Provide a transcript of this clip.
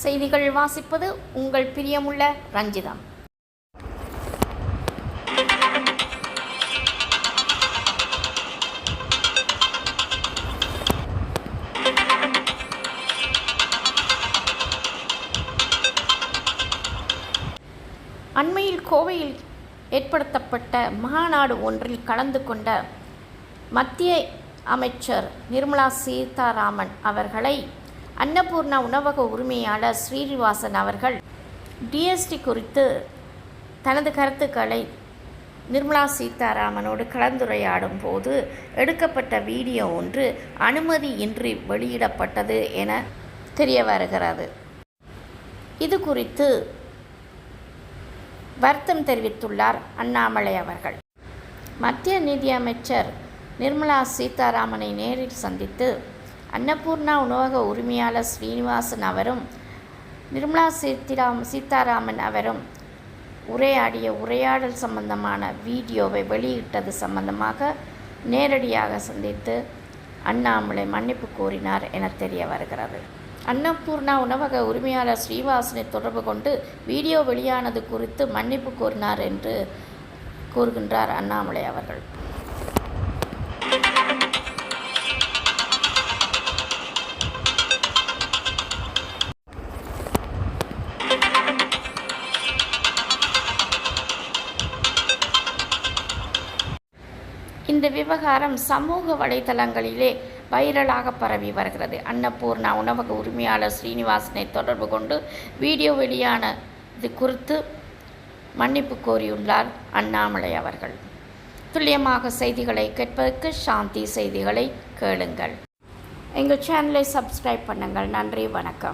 செய்திகள் வாசிப்பது உங்கள் பிரியமுள்ள ரஞ்சிதம். அண்மையில் கோவையில் ஏற்படுத்தப்பட்ட மகாநாடு ஒன்றில் கலந்து கொண்ட மத்திய அமைச்சர் நிர்மலா சீதாராமன் அவர்களை அன்னபூர்ணா உணவக உரிமையாளர் ஸ்ரீனிவாசன் அவர்கள் டிஎஸ்டி குறித்து தனது கருத்துக்களை நிர்மலா சீதாராமனோடு கலந்துரையாடும் போது எடுக்கப்பட்ட வீடியோ ஒன்று அனுமதியின்றி வெளியிடப்பட்டது என தெரிய வருகிறது. இது குறித்து வருத்தம் தெரிவித்துள்ளார் அண்ணாமலை அவர்கள். மத்திய நிதியமைச்சர் நிர்மலா சீதாராமனை நேரில் சந்தித்து அன்னபூர்ணா உணவக உரிமையாளர் ஸ்ரீனிவாசன் அவரும் நிர்மலா சீத்திராம் சீதாராமன் அவரும் உரையாடிய உரையாடல் சம்பந்தமான வீடியோவை வெளியிட்டது சம்பந்தமாக நேரடியாக சந்தித்து அண்ணாமலை மன்னிப்பு கோரினார் என தெரிய வருகிறது. அன்னபூர்ணா உணவக உரிமையாளர் ஸ்ரீவாசனை தொடர்பு கொண்டு வீடியோ வெளியானது குறித்து மன்னிப்பு கோரினார் என்று கூறுகின்றார் அண்ணாமலை அவர்கள். இந்த விவகாரம் சமூக வலைதளங்களிலே வைரலாக பரவி வருகிறது. அன்னபூர்ணா உணவக உரிமையாளர் ஸ்ரீனிவாசனை தொடர்பு கொண்டு வீடியோ வெளியான இது குறித்து மன்னிப்பு கோரியுள்ளார் அண்ணாமலை அவர்கள். துல்லியமாக செய்திகளை கேட்பதற்கு சாந்தி செய்திகளை கேளுங்கள். எங்கள் சேனலை சப்ஸ்கிரைப் பண்ணுங்கள். நன்றி. வணக்கம்.